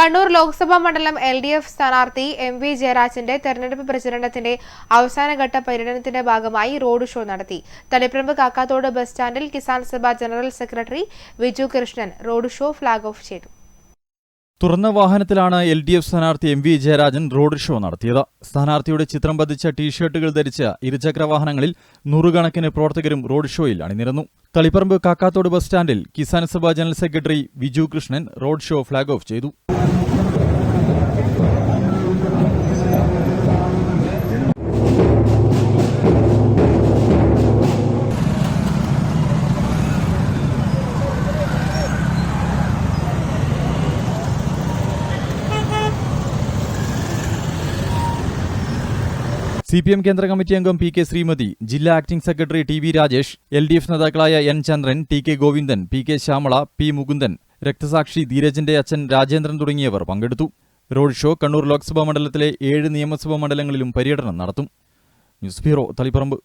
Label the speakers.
Speaker 1: കണ്ണൂർ ലോക്സഭാ മണ്ഡലം L D F സ്ഥാനാർത്ഥി M V ജയരാജന്റെ തെരഞ്ഞെടുപ്പ് പ്രചരണത്തിന്റെ അവസാനഘട്ട പര്യടനത്തിന്റെ ഭാഗമായി റോഡ് ഷോ നടത്തി. തളിപ്രമ്പ് കാക്കാത്തോട് ബസ് സ്റ്റാൻഡിൽ Kisan Sabha general secretary Viju Krishnan road show flag off ചെയ്തു.
Speaker 2: തുറന്ന വാഹനത്തിലാണ് എൽ ഡി എഫ് സ്ഥാനാർത്ഥി M V Jayarajan road show നടത്തിയത്. സ്ഥാനാർത്ഥിയുടെ ചിത്രം പതിച്ച ടീഷർട്ടുകൾ ധരിച്ച ഇരുചക്ര വാഹനങ്ങളിൽ നൂറുകണക്കിന് പ്രവർത്തകരും റോഡ് ഷോയിൽ അണിനിരന്നു. തളിപ്പറമ്പ് കാക്കാത്തോട് ബസ് സ്റ്റാൻഡിൽ Kisan Sabha general secretary Viju Krishnan road show flag off ചെയ്തു. സി പി എം കേന്ദ്ര കമ്മിറ്റി അംഗം പി കെ ശ്രീമതി ജില്ലാ acting secretary T V Rajesh L D F നേതാക്കളായ N Chandran T K Govindan P K Shyamala P Mukundan രക്തസാക്ഷി ധീരജിന്റെ അച്ഛൻ രാജേന്ദ്രൻ തുടങ്ങിയവർ പങ്കെടുത്തു. റോഡ് ഷോ കണ്ണൂർ ലോക്സഭാ മണ്ഡലത്തിലെ ഏഴ് നിയമസഭാ മണ്ഡലങ്ങളിലും പര്യടനം നടത്തും. News bureau Taliparamba.